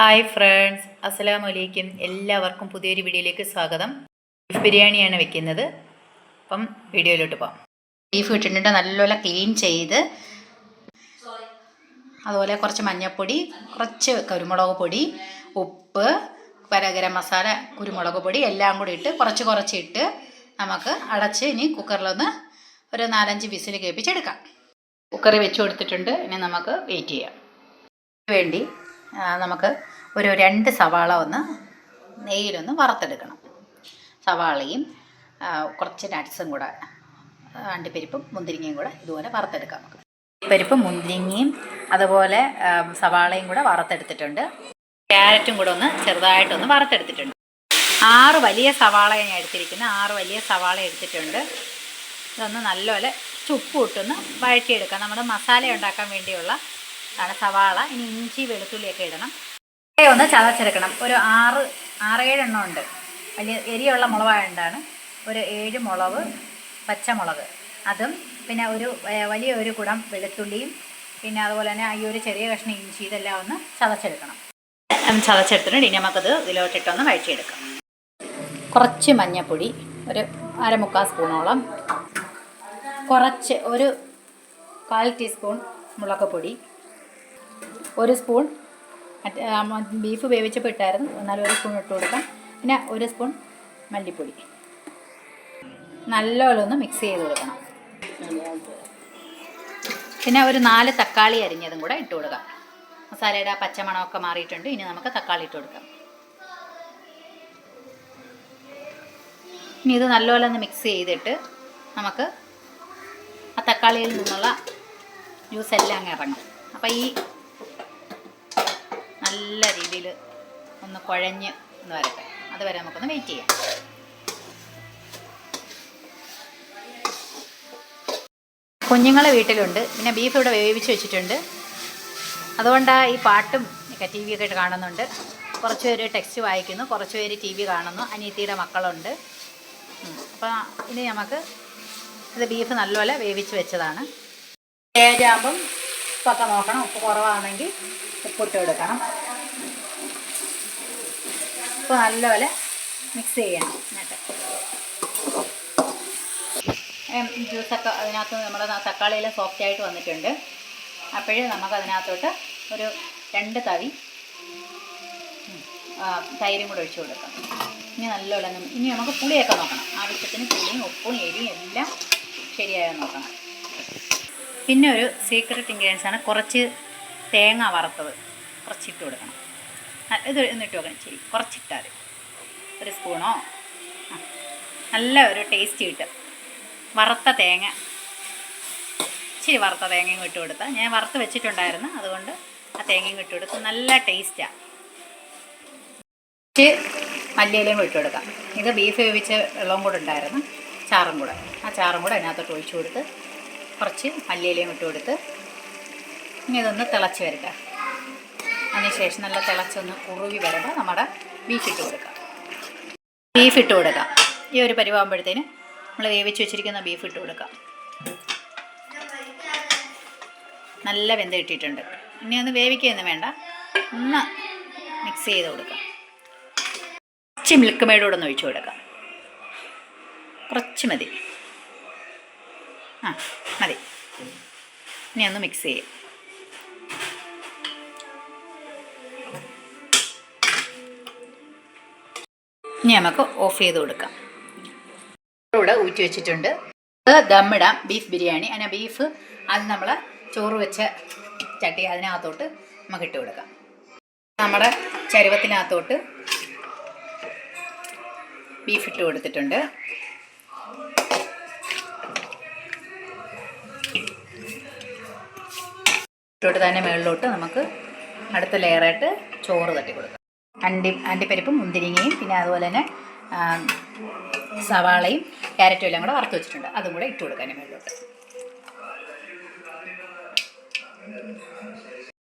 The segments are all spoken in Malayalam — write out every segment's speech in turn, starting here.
ഹായ് ഫ്രണ്ട്സ് അസ്സലാമു വലൈക്കും എല്ലാവർക്കും പുതിയൊരു വീഡിയോയിലേക്ക് സ്വാഗതം. ബീഫ് ബിരിയാണിയാണ് വെക്കുന്നത്. അപ്പം വീഡിയോയിലോട്ട് പോകാം ബീഫ് ഇട്ടിട്ടുണ്ട് നല്ലപോലെ ക്ലീൻ ചെയ്ത്. അതുപോലെ കുറച്ച് മഞ്ഞൾപ്പൊടി കുറച്ച് കുരുമുളക് പൊടി ഉപ്പ് പലകരം മസാല കുരുമുളക് പൊടി എല്ലാം കൂടി ഇട്ട് കുറച്ച് കുറച്ച് ഇട്ട് നമുക്ക് അടച്ച് ഇനി കുക്കറിലൊന്ന് ഒരു നാലഞ്ച് വിസിൽ കേൾപ്പിച്ചെടുക്കാം. കുക്കറിൽ വെച്ച് കൊടുത്തിട്ടുണ്ട്. ഇനി നമുക്ക് വെയിറ്റ് ചെയ്യാം. വേണ്ടി നമുക്ക് ഒരു രണ്ട് സവാള ഒന്ന് നെയ്യിലൊന്ന് വറുത്തെടുക്കണം. സവാളയും കുറച്ച് നട്ട്സും കൂടെ അണ്ടിപ്പരിപ്പും മുന്തിരിങ്ങയും കൂടെ ഇതുപോലെ വറുത്തെടുക്കാം നമുക്ക്. പരിപ്പും മുന്തിരിങ്ങയും അതുപോലെ സവാളയും കൂടെ വറുത്തെടുത്തിട്ടുണ്ട്. ക്യാരറ്റും കൂടെ ഒന്ന് ചെറുതായിട്ടൊന്ന് വറുത്തെടുത്തിട്ടുണ്ട്. ആറ് വലിയ സവാള ഞാൻ എടുത്തിരിക്കുന്നത് ആറ് വലിയ സവാള എടുത്തിട്ടുണ്ട്. ഇതൊന്ന് നല്ലപോലെ ചുപ്പ് ഇട്ടൊന്ന് വഴറ്റിയെടുക്കാം. നമ്മുടെ മസാല ഉണ്ടാക്കാൻ വേണ്ടിയുള്ള ആണ് സവാള. ഇനി ഇഞ്ചി വെളുത്തുള്ളിയൊക്കെ ഇടണം. ഒന്ന് ചതച്ചെടുക്കണം. ഒരു ആറ് ആറേഴ് എണ്ണം ഉണ്ട്. വലിയ എരിയുള്ള മുളകായതുകൊണ്ടാണ് ഒരു ഏഴ് മുളക് പച്ചമുളക്. അതും പിന്നെ ഒരു വലിയ ഒരു കുടം വെളുത്തുള്ളിയും പിന്നെ അതുപോലെ തന്നെ ഈ ഒരു ചെറിയ കഷ്ണം ഇഞ്ചി ഇതെല്ലാം ഒന്ന് ചതച്ചെടുക്കണം. ചതച്ചെടുത്തിട്ട് ഇനി നമുക്കത് ഇതിലോട്ടിട്ടൊന്ന് വഴിച്ചെടുക്കാം കുറച്ച് മഞ്ഞൾപ്പൊടി ഒരു അരമുക്കാൽ സ്പൂണോളം. കുറച്ച് ഒരു കാൽ ടീസ്പൂൺ മുളക് പൊടി. ഒരു സ്പൂൺ ബീഫ് വേവിച്ചപ്പോൾ ഇട്ടായിരുന്നു. എന്നാലും ഒരു സ്പൂൺ ഇട്ട് കൊടുക്കാം. പിന്നെ ഒരു സ്പൂൺ മല്ലിപ്പൊടി. നല്ലപോലെ ഒന്ന് മിക്സ് ചെയ്ത് കൊടുക്കണം. പിന്നെ ഒരു നാല് തക്കാളി അരിഞ്ഞതും കൂടെ ഇട്ട് കൊടുക്കാം. മസാലയുടെ ആ പച്ചമണമൊക്കെ മാറിയിട്ടുണ്ട്. ഇനി നമുക്ക് തക്കാളി ഇട്ട് കൊടുക്കാം. ഇനി ഇത് നല്ലപോലെ ഒന്ന് മിക്സ് ചെയ്തിട്ട് നമുക്ക് ആ തക്കാളിയിൽ നിന്നുള്ള ജ്യൂസ് എല്ലാം അങ്ങ് ഇറങ്ങും. അപ്പോൾ ഈ നല്ല രീതിയിൽ ഒന്ന് കുഴഞ്ഞ് ഒന്ന് വരട്ടെ. അതുവരെ നമുക്കൊന്ന് വെയിറ്റ് ചെയ്യാം. കുഞ്ഞുങ്ങൾ വീട്ടിലുണ്ട്. പിന്നെ ബീഫ് ഇവിടെ വേവിച്ച് വെച്ചിട്ടുണ്ട്. അതുകൊണ്ടാണ് ഈ പാട്ടും ഒക്കെ ടി വി ഒക്കെ ആയിട്ട് കാണുന്നുണ്ട്. കുറച്ച് പേര് ടെക്സ്റ്റ് വായിക്കുന്നു. കുറച്ച് പേര് ടി വി കാണുന്നു. അനിയത്തിയുടെ മക്കളുണ്ട്. അപ്പോൾ ഇനി നമുക്ക് ഇത് ബീഫ് നല്ലപോലെ വേവിച്ച് വെച്ചതാണ്. ഏജാകുമ്പം ഉപ്പൊക്കെ നോക്കണം. ഉപ്പ് കുറവാണെങ്കിൽ ഉപ്പിട്ട് കൊടുക്കണം ഉപ്പ് നല്ലപോലെ മിക്സ് ചെയ്യണം എന്നിട്ട്. ജ്യൂസൊക്കെ അതിനകത്ത് നമ്മുടെ തക്കാളിയെല്ലാം സോഫ്റ്റ് ആയിട്ട് വന്നിട്ടുണ്ട്. അപ്പോഴേ നമുക്ക് അതിനകത്തോട്ട് ഒരു രണ്ട് തവി തൈരും കൂടെ ഒഴിച്ചു കൊടുക്കാം. ഇനി നല്ലോണം ഇനി നമുക്ക് പുളിയൊക്കെ നോക്കണം. ആവശ്യത്തിന് പുളിയും ഉപ്പും എരിയും എല്ലാം ശരിയായോ നോക്കണം. പിന്നെ ഒരു സീക്രട്ട് ഇൻഗ്രീഡിയൻസ് ആണ് കുറച്ച് തേങ്ങ വറുത്തത്. കുറച്ചിട്ട് കൊടുക്കണം. ഇത് എന്നിട്ട് വെക്കണം ശരി കുറച്ചിട്ടാൽ ഒരു സ്പൂണോ? നല്ല ഒരു ടേസ്റ്റ് കിട്ടും. വറുത്ത തേങ്ങ. ഇച്ചിരി വറുത്ത തേങ്ങയും ഇട്ട് കൊടുത്താൽ ഞാൻ വറുത്ത് വെച്ചിട്ടുണ്ടായിരുന്നു. അതുകൊണ്ട് ആ തേങ്ങയും ഇട്ട് കൊടുത്ത് നല്ല ടേസ്റ്റാണ് ഇച്ചിരി മല്ലിയിലയും ഇട്ട് കൊടുക്കാം. ഇത് ബീഫ് വേവിച്ച വെള്ളവും കൂടെ ഉണ്ടായിരുന്നു. ചാറും കൂടെ. ആ ചാറും കൂടെ അതിനകത്തോട്ട് ഒഴിച്ചു കൊടുത്ത് കുറച്ച് മല്ലിയിലയും ഇട്ട് കൊടുത്ത് ഇനി ഇതൊന്ന് തിളച്ച് വരിക അതിനുശേഷം നല്ല തിളച്ചൊന്ന് കുറുകി വരുമ്പോൾ നമ്മുടെ ബീഫ് ഇട്ട് കൊടുക്കാം. ബീഫ് ഇട്ട് കൊടുക്കാം. ഈ ഒരു പരിവാകുമ്പോഴത്തേന് നമ്മൾ വേവിച്ച് വെച്ചിരിക്കുന്ന ബീഫ് ഇട്ട് കൊടുക്കാം. നല്ല വെന്ത് കിട്ടിയിട്ടുണ്ട് ഇനി ഒന്ന് വേവിക്കുകയൊന്നും വേണ്ട. ഒന്ന് മിക്സ് ചെയ്ത് കൊടുക്കാം. കുറച്ച് മിൽക്ക് മേടൂടെ ഒന്ന് ഒഴിച്ചു കൊടുക്കാം. കുറച്ച് മതി. ആ മതി. ഇനി ഒന്ന് മിക്സ് ചെയ്യാം. ഇനി നമുക്ക് ഓഫ് ചെയ്ത് കൊടുക്കാം. ഇവിടെ ഊറ്റി വെച്ചിട്ടുണ്ട്. അത് ദമ്മിടാം ബീഫ് ബിരിയാണി. അങ്ങനെ ബീഫ് അത് നമ്മൾ ചോറ് വെച്ച ചട്ടി അതിനകത്തോട്ട് നമുക്ക് ഇട്ട് കൊടുക്കാം. നമ്മുടെ ചരുവത്തിനകത്തോട്ട് ബീഫ് ഇട്ട് കൊടുത്തിട്ടുണ്ട്. ഇട്ടോട്ട് തന്നെ മുകളിലോട്ട് നമുക്ക് അടുത്ത ലെയറായിട്ട് ചോറ് തട്ടി കൊടുക്കാം. അണ്ടി അണ്ടിപ്പരിപ്പും മുന്തിരിങ്ങയും പിന്നെ അതുപോലെ തന്നെ സവാളയും ക്യാരറ്റും എല്ലാം കൂടെ വറുത്ത് വെച്ചിട്ടുണ്ട്. അതും കൂടെ ഇട്ട് കൊടുക്കാൻ മുകളിലോട്ട്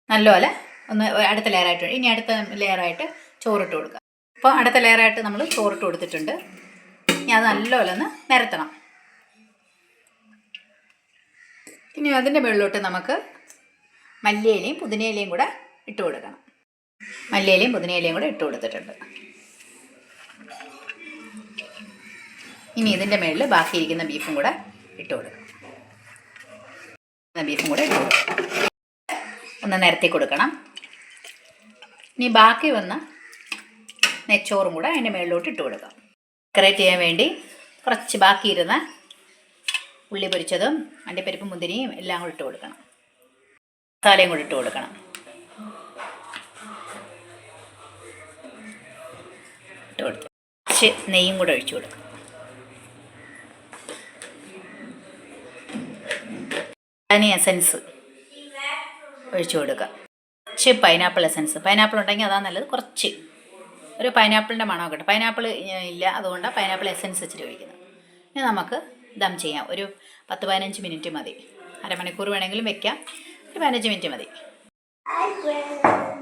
നല്ലപോലെ ഒന്ന് അടുത്ത ലെയറായിട്ട് ഇനി അടുത്ത ലെയറായിട്ട് ചോറിട്ട് കൊടുക്കുക അപ്പോൾ അടുത്ത ലെയറായിട്ട് നമ്മൾ ചോറിട്ട് കൊടുത്തിട്ടുണ്ട്. ഇനി അത് നല്ലപോലെ ഒന്ന് നിരത്തണം. ഇനി അതിന്റെ മുകളിലോട്ട് നമുക്ക് മല്ലിയിലയും പുതിനയിലയും കൂടെ ഇട്ട് കൊടുക്കണം. മല്ലിയിലയും പുതിനയിലയും കൂടെ ഇട്ട് കൊടുത്തിട്ടുണ്ട്. ഇനി ഇതിന്റെ മുകളിൽ ബാക്കിയിരിക്കുന്ന ബീഫും കൂടെ ഇട്ട് കൊടുക്കും. ബീഫും കൂടെ ഇട്ട് കൊടുക്കും. ഒന്ന് നിരത്തി കൊടുക്കണം. ഇനി ബാക്കി വന്ന നെച്ചോറും കൂടെ അതിന്റെ മുകളിലോട്ട് ഇട്ട് കൊടുക്കാം. ഡെക്കറേറ്റ് ചെയ്യാൻ വേണ്ടി കുറച്ച് ബാക്കിയിരുന്ന ഉള്ളി പൊരിച്ചതും അണ്ടിപ്പരിപ്പും മുന്തിരിയും എല്ലാം കൂടി ഇട്ട് കൊടുക്കണം. മസാലയും കൂടി ഇട്ട് കൊടുക്കണം. കുറച്ച് നെയ്യും കൂടെ ഒഴിച്ചു കൊടുക്കും. അതിന് എസൻസ് ഒഴിച്ചു കൊടുക്കുക. കുറച്ച് പൈനാപ്പിൾ എസൻസ് പൈനാപ്പിൾ ഉണ്ടെങ്കിൽ അതാ നല്ലത്. കുറച്ച്. ഒരു പൈനാപ്പിളിന്റെ മണമൊക്കെ കിട്ടും പൈനാപ്പിൾ ഇല്ല അതുകൊണ്ടാണ് പൈനാപ്പിൾ എസൻസ് ഇച്ചിരി ഒഴിക്കുന്നത്. ഇനി നമുക്ക് ദം ചെയ്യാം. ഒരു പത്ത് പതിനഞ്ച് മിനിറ്റ് മതി. അരമണിക്കൂർ വേണമെങ്കിലും വെക്കാം. ഒരു പതിനഞ്ച് മിനിറ്റ് മതി.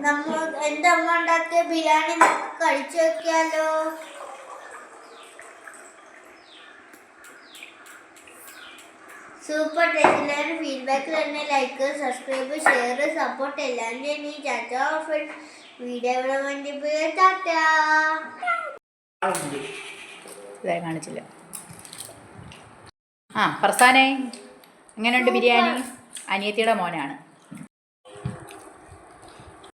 നമ്മൾ എന്റെ അമ്മ ഉണ്ടാക്കിയ ബിരിയാണി കഴിച്ചു നോക്കിയാലോ? സൂപ്പർ ടേസ്റ്റിലൊരു ഫീഡ്ബാക്ക് തന്നെ ലൈക്ക് സബ്സ്ക്രൈബ് ഷെയർ സപ്പോർട്ട് എല്ലാവരുടെയും ഈ ചാറ്റ ഫ്രണ്ട്സ് വീഡിയോ ഇവിടെ വേണ്ടി ഇതായി കാണിച്ചില്ല. ആ പ്രസാനേ എങ്ങനെയുണ്ട് ബിരിയാണി? അനിയത്തിയുടെ മോനാണ്.